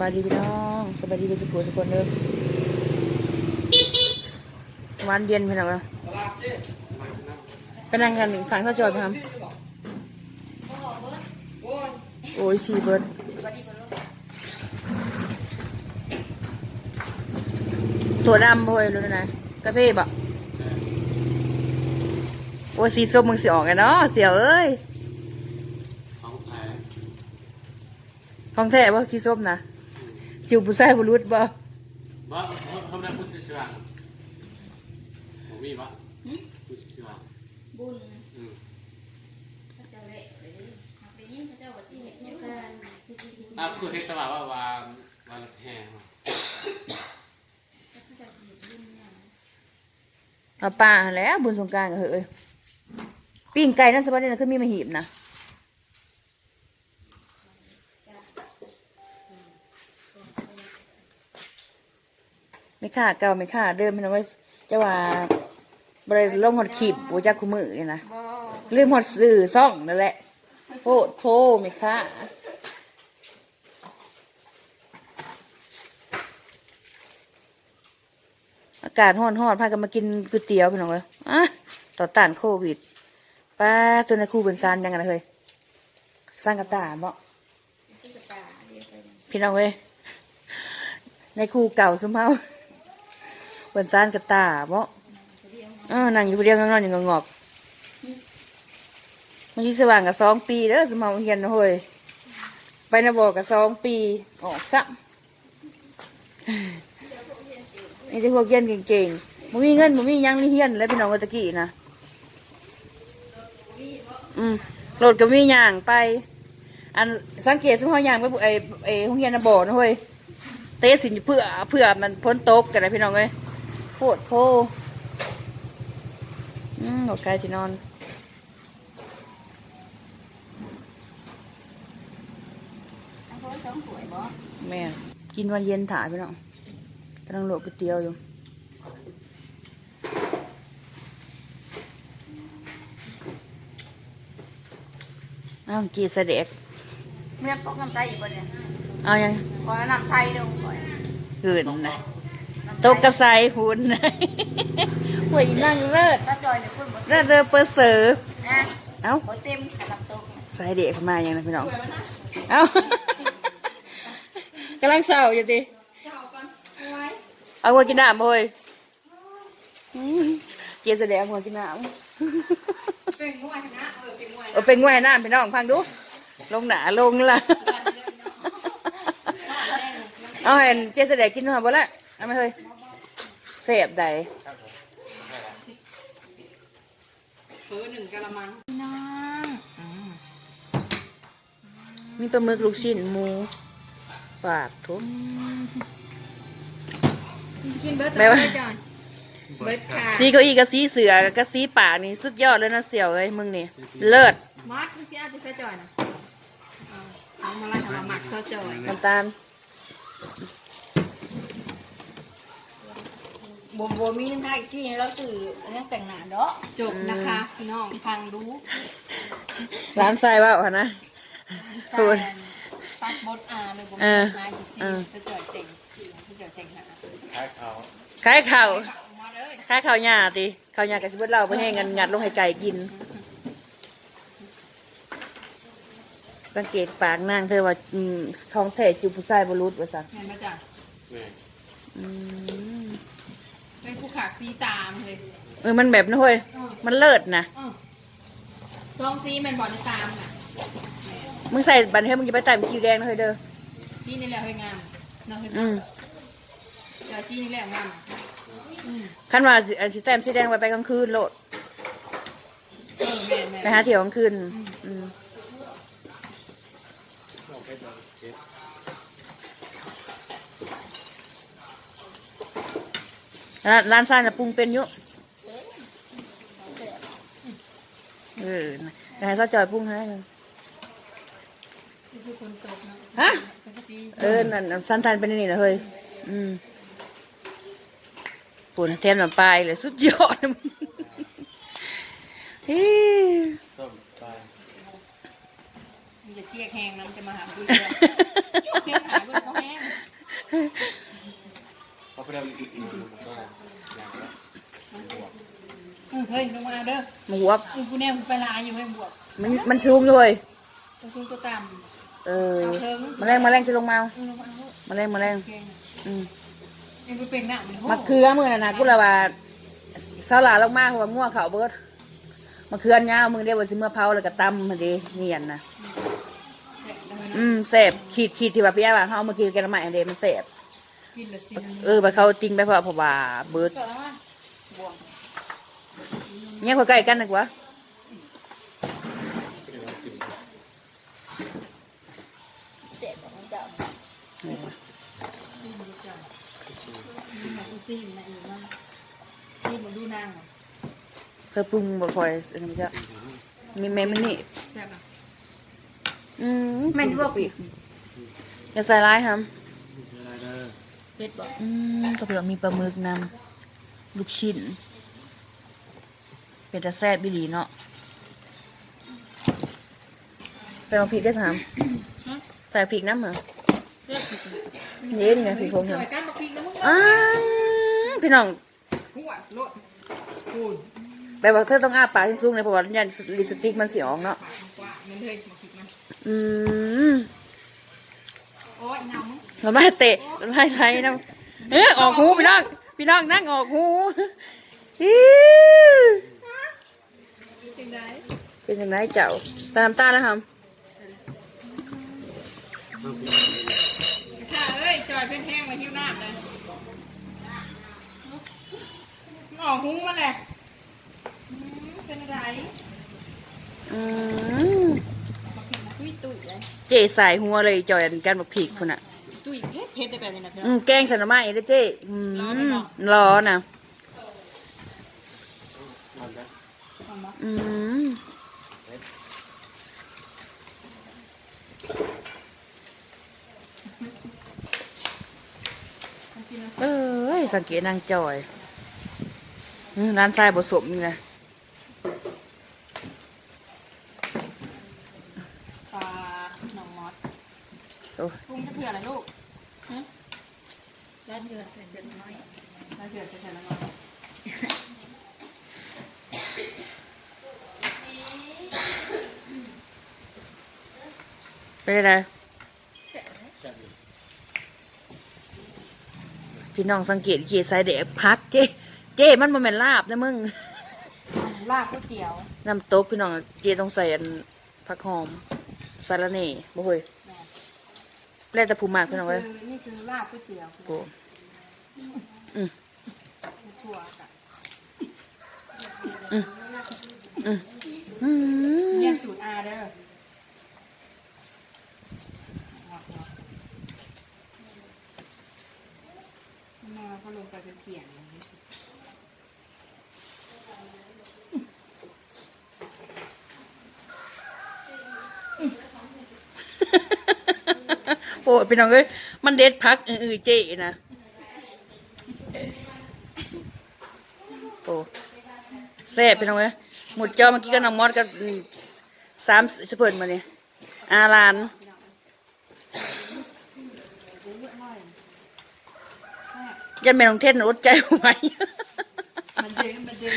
บายดีพี่น้องสบายดีทุกคนทุกคนเลยหวานเย็นพี่น้องเอ้ยไปนั่งกันฝั่งข้าวจอยไปทำโอ้ยชีเบิร์ดถั่วดำบ่อยรู้นะกาแฟบ่โอ้ยสีส้มมึงสิออกไงเนาะเสียวเอ้ยของแท้ของแท้บ่สีส้มนะ จิวผู้ชายบุรุษบ่บ่เขาได้พูดชื่อว่าผมมีบ่พูดชื่อว่าบุญอืมพระเจ้าเละไปดิหากได้ยินพระเจ้าว่าที่เห็นอยู่กันอะคือเฮ็ดแตว่าว่าวาวันแห่มาพระเจ้าสิเห็นบุญเนี่ยเอาป่าหั่นแหล้วบุญสงกรารก็เหอะเอ้ยปิ้งไก่นั่นสบายดีนะคือมีมาหีบนะ ค่าเก่าไม่ค่าเดิมพี่น้องเอ้ยจะว่าบริลงหอดขีบปูจักคุมือนี่นะบ่ลืมหอดสื่อซ่องนั่นแหละโพดโพไม่ค่าอากาศห้อนๆพากันมากินก๋วยเตี๋ยวพี่น้องเอ้ยอะต่อต้านโควิดป้าตัวในครูเป็นซานยังไงนะเฮ้ยสร้างกระตาเนาะที่กระตาเรียกไปเนี่ยพี่น้องเอ้ยในครูเก่าสมเฮา เป็นซานกระตาเนาะเขาเรียกเออนั่งอยู่ผู้เดียวงอนๆอยู่งงอกมันที่สว่างกับสองปีเด้อสมเฮาเฮียนนะเฮ้ยไปนะบอกกับสองปีออกซะนี่ที่พวกเฮียนเก่งๆมันมีเงินมันมียังนี่เฮียนแล้วพี่น้องกตะกี้นะอืมโหลดก็มีอย่างไป อันสังเกตสมมติอย่างไปไอไอห้องเรียนนะบ่นะเฮ้ยเตะสินเพื่อเพื่อมันพ้นตกกันนะพี่น้องเอ้ย โคตรโพอืมบอกไกลที่นอนทั้งคนสองป่วยบ่แม่กินวันเย็นถ่ายพี่น้องกำลังโหลดก๋วยเตี๋ยวอยู่อ้าวกีเสด็จเมื่อปกน้ำใจอีกบ่เนี่ยเอายังขอน้ำใส่เด้อขอหื่นนะ ตกกับใส่หุ่นหวยนั่งเลิศถ้าจอยเนี่ยคุณบ่เลิศเลิศเปอร์เสือนะเอ้าบ่เต็มขนาดตกใส่เด็กเข้ามาอย่างนะพี่น้อง เอ้ากำลังเศร้าอยู่ดิเช้าก่อนเอาไว้เอาหัวกินน้ำบ่เฮ้ยอืมเกียร์แสดงหัวกินน้ำเป็นงวยนะเออเป็นงวยเออเป็นงวยน้ำพี่น้องฟังดู ลงหนาลงละเอาเห็นเจสเดกินหน่อยบ่ละ เอาไหมเฮ้ยเสียบใดเออหนึ่งกะละมังน้องมีปลาหมึกลูกชิ้นหมูปากทุบกินเบิร์ดแม่ว่าจอยเบิร์ดค่ะสีเก้าอี้กับสีเสือกับสีปากนี่สุดยอดเลยนะเสี่ยวเอ้ยมึงนี่เลิศมอสมึงสิเอาไปใส่จอยนะเอาเอามาไล่เอามาหมักใส่จอยน้ำตาล บ่บ่มีน้ำตาอีกสิเราสื่ออันนี้แต่งหน้าเด้อจบนะคะพี่น้องฟังดูร้านทรายว่าเอานะแฟพูดนปักบดอาเลยบ่เอมีอน้ำตาอีกสิเออใส่จอยแต่งสิใส่จอยแต่งหน้าคล้ายเขาคล้ายข่าวเอามาเลยคล้ายข่าวหญ้าติข่าวหญ้ากับสิบดเราไปให้เงินงัดลงให้ไก่กินสังเกตปากนางเธอว่าอืมของแท้จูผู้ชายบรุษว่าสักเห็นมาจ้ะแม่ อืมเป็นผู้ขากสีตามเลยเออมันแบบนั้นเฮ้ยเออมันเลิศนะเออซองซีแมันบอกในตามน่ะมึงใส่บันเทมึงจะไปใส่คิวแดงนะเฮ้ยเด้อซีนี่แหละเฮ้ยงามเนาะเฮ้ยอืมจอยซีนี่แหละงามอืมขั้นว่าสิอันสีแต้มสีแดงไปไปกลางคืนโลดเออแม่แม่ไปหาเที่ยวกลางคืน อืม ร้านร้านซ่านน่ะปรุงเป็นอยู่เออนะแต่ให้ซาจอยปรุงให้นะคือคนตกเนาะฮะสังกะซีเออนั่นนั่นสันทานเป็นนี่นะเฮ้ยอืมปุ่นเทียมน้ำปลายเลยสุดยอดเฮ้ยส้มไปมันจะเจียกแห้งน้ำจะมาหาดูเลยเจียกหาก็เลยเขาแห้ง เด้อมาหัวบอือกูแน่กูไปลายอยู่ให้บวกมันมันซูมเลยตัวสูงตัวต่เออเอาเทิงแมลงแมลงจะลงมาำอือลงมาเอาแมลงแมลงเก่งอืมยังไปเป็นหน้ามันโหมะเขือมือน่ะนะกูละว่าสลาลงมาเพราะว่าง่วงเขาเบิดมะเขือยาวมึงได้ว่าสิเมื่อเผาแล้วก็ตำมันดีเนียนนะแสบได้ไหมอืมแสบขีดขีดที่ว่าพี่ยาว่าเขาเอามากินกันละไม้อันเดมันแสบกินละสิเออไปเขาติ้งไปเพราะเพราะว่าเบิด จอดแล้วมั้ยบวก เนี่ยเขาใกล้กันนะกว่าเสร็จของเจ้าซีมันเจ้ามีหมกูซีมันอยู่มากซีมันดูนางเหรอเคยปรุงบ่ค่อยอันนี้จ้ะมีแม่มันนี่แซ่บอะอืมแม่นบ่ปีกอย่าใส่ร้ายครับอะไรเด้อเป็ดบ่อืมก็เผื่อมีปลาหมึกนำลูกชิ้น เป็นตาแซ่บบิลีเนาะใส่มาพริกได้ถาม ใส่พริกน้ำเหรอแซ่บผิดเย็นไงพริกโคงสเหรอวยกันบักพริกนะมึงอ้าวพี่น้องหัวโลดคูณแปลว่าเธอต้องอ้าปากสูงๆเลยเพราะว่ายันลิปสติกมันสีออกเนาะปากกว่ามันเลยบักพริกนะอืมโอ้ยน้ำมึงมันไม่เตะมันไม่ไรนะเออออกหูพี่น้องพี่น้องนั่งออกหูอิ๊ว เป็นไงเป็นยังไงเจ้าตาน้ำตาแล้วครับค่ะเอ้ยจอยเป็นแห้งมาหิ้วน้ำเลยมันออกหูมันแหละอืมเป็นอะไรอืมบักพริกมันตุ้ยตุ้ยเลยเจ๊ใส่หัวเลยจอยอันกันแบบผิกคุณอะตุ้ยเผ็ดเผ็ดได้แบบนี้นะพี่น้อืองมแกงใส่หน่อไม้เด้อเจ๊อืมร้อนไหมเนาะ ร้อนนะ ทำได้ เอามาอืมเอากินน้ำเอ้ยสังเกตนางจอยอืมร้านทรายผสมนี่นะปลาหนองมอสโอ้ปรุงจะเผื่ออะไรลูกฮะด้านเดือดใส่เดือดน้อยด้านเดือดใส่ไข่ละน้อย ไปได้ไงแซ่บอยู่พี่น้องสังเกตเกียร์สายแดกพักเจ๊เจ๊มันบ่แม่นลาบนะมึงลาบก๋วยเตี๋ยวน้ำโต๊ะพี่น้องเจ๊ต้องใส่อันผักหอมสาระเน่บ่เฮ้ยแม่แล้วแต่ผู้มากพี่น้องเว้ยคือนี่คือลาบก๋วยเตี๋ยวโอ้อืมถั่วกับอืมอืมอืมเนี่ยสูตรอาเด้อ เขาลงไปเป็นเขียงอย่างนี้สิโอ้ยพี่น้องเอ้ยมันเด็ดพักอือเจ๊นะโอ้แซ่บพี่น้องเอ้ยหมดจอเมื่อกี้ก็น้องมอดกับสามสเปิร์มาเนี่ยอาลาน ยันแม่น้องเทศนอดใจไว้มันเด้งมันเด้ง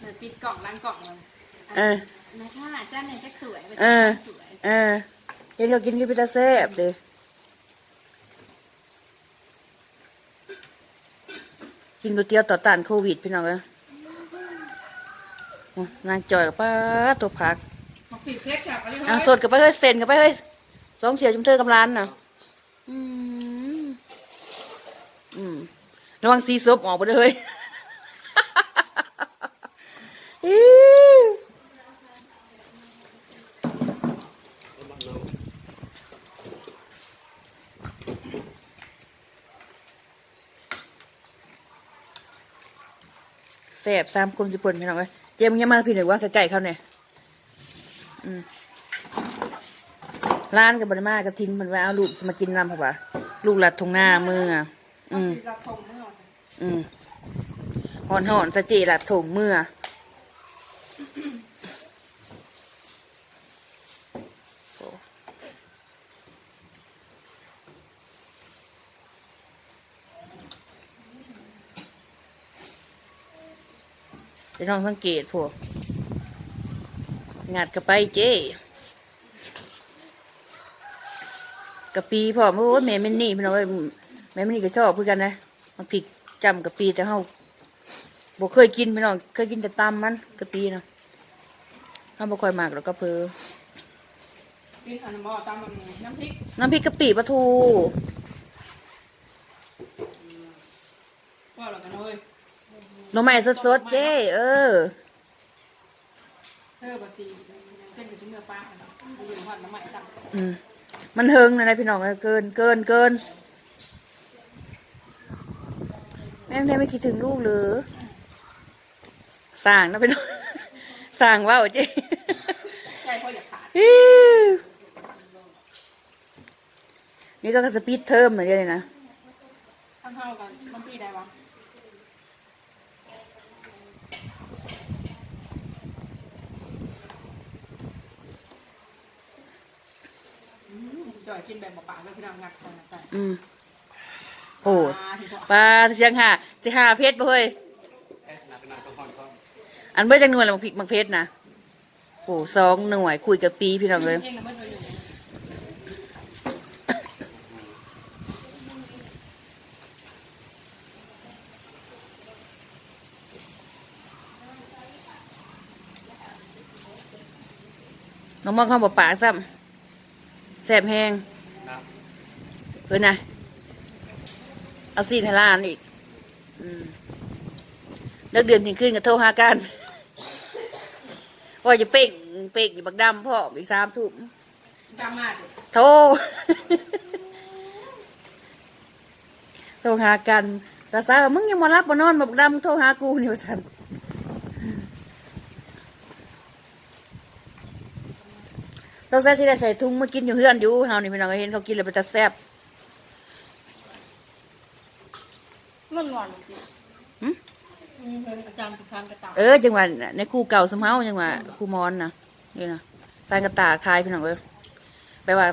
เดี๋ยวปิดกล่องล้างกล่องเลยเออนะคะจ้าเนี่ยจะสวยเออสวยเออเห็นเขากินก็เป็นตาแซ่บเด้กินก๋วยเตี๋ยวต่อต้านโควิดพี่น้องเอ้ยนางจอยกับป้าตัวผักมาปิดกับอะไรอะสดกับไปเฮ้ยเซนกับไปเฮ้ยสองเสียจุ่มเธอกับร้านน่ะ อืม อืมระวังซีซบออกไปเลยแสบสามคมสิบปนพี่น้องเอ้ยเจมส์ยังมาพี่หนึ่งว่าใกล้ๆเขาเนี่ยร้านกับบริมากับทินมันว่าเอาลูกมากินน้ำเพราะว่าลูกหลัดทงหน้ามือ อืมอืมหอนหอนสะเจหลัดถงเมือโอ้พี่น้องสังเกตพวกงัดกระไปเจ้กระปีพ่อมโอ้ยแม่แม่นี่พี่น้องเอ้ย แม่แม่นี่ก็ชอบเพื่อกันนะมันผิกจำกะปีแต่เฮาบ่เคยกินพี่น้องเคยกินแต่ตำมันกะปีนะเฮาบ่ค่อยมากหรอกก็เพอกินอันนั้นบ่ตามมันน้ำพริกน้ำพริกกะปิปลาทูว่าแล้วกันเฮ้ยหน่อไม้สดๆเจ้เออเธอบัดซีเช่นกับชิ้นเนื้อปลาเนาะอยู่หันน้ำใหม่ตั้งอืมมันเฮิงนะนะพี่น้องเอ้ยเกินเกินเกิน แม่งได้ไม่คิดถึงลูกหรือสั่งนะพี่น้องสั่งว่าวเจ้ใจพ่ออยากขาดอิ๊วนี่ก็สปีดเทอมเหมือนกันเลยนะทั้งเท่ากันน้ำพี่ได้ปะอืมจ่อยกินแบบเปล่าๆเลยพี่น้องงัดก่อนนะจ๊ะอืม โอ้ปลาที่พวกปลาเสียงหาสิหาเพชรบ่เฮ้ยเอ๊ะนักนักต้องคอนต้องอันเบื่อจังหน่วยแล้วมักพริกมักเพชรนะโอ้สองหน่วยคุยกับปีพี่น้องเลยเองนะเมื่ออยู่น้องมองข้าวปลาซ้ำแสบแห้งนะเพื่อนนะ เอาซีนให้ล้านอีกอืมเลิกเดือนถึงขึ้นกับโทรหากันว่าจะเป่งเป่งอยู่บักดำพ่ออีกสามทุ่มจำมาดิโทรโทรหากันแต่สาวามึงยังมารับมานอนบักดำโทรหากูนี่ว่าสันสงสัยที่ได้ใส่ถุงมากินอยู่เฮือนอยู่เฮานี่พี่น้องก็เห็นเขากินแล้วเป็นตาแซ่บ มันหวานจริงหึอืมเพิ่นอาจารย์ประชานกระต่ายเออจังหวะในครูเก่าสมเฮาจังหวะครูมอนนะนี่นะสร้างกระตาคายพี่น้องเอ้ยแปลว่า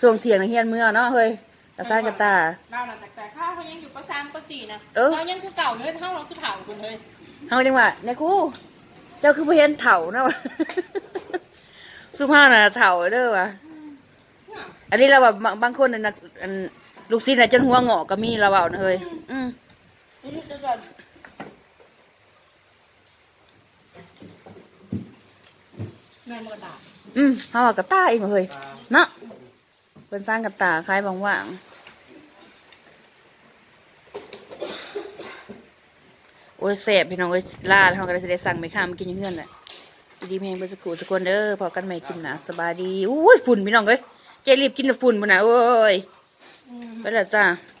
ส่วงเถียงในะเฮียนเมื่อเนาะเฮ้ยแต่สร้างกระตาเราน่ะแต่แต่ข้าวเขายังอยู่ปสามปสี่นะเออเรายังคือเก่าเลยเท่าเราคือเถ่ากันเลยเฮาจังหวะในครูเจ้าคือบ่เห็นเถ่านะวะสุภาพน่ะเถ่าเด้อวะอันนี้เราแบบบางบางคนน่ะนะอัน ลูกศิษย์น่ะจนหัวงอกก็มีเราเว้านะเฮ้ยอืมนี่จะก่อนแม่มือดาบอืมเฮาว่ากระตาเองเฮ้ยเนาะเพิ่นสร้างกระตาคล้ายบางว่างโอ้ยแซ่บพี่น้องเอ้ยลาแล้วเฮาก็เลยสิได้สั่งไม่ข้ามมากินอยู่เฮือนแหละดีๆแม่งเบิ่งสักครู่ทุกคนเด้อพอกันใหม่คลิปหน้าสบายดีอุ้ยฝุ่นพี่น้องเอ้ยเจรีบกินแต่ฝุ่นบ่น่ะโอ้ย ไปแล้วจ้าอ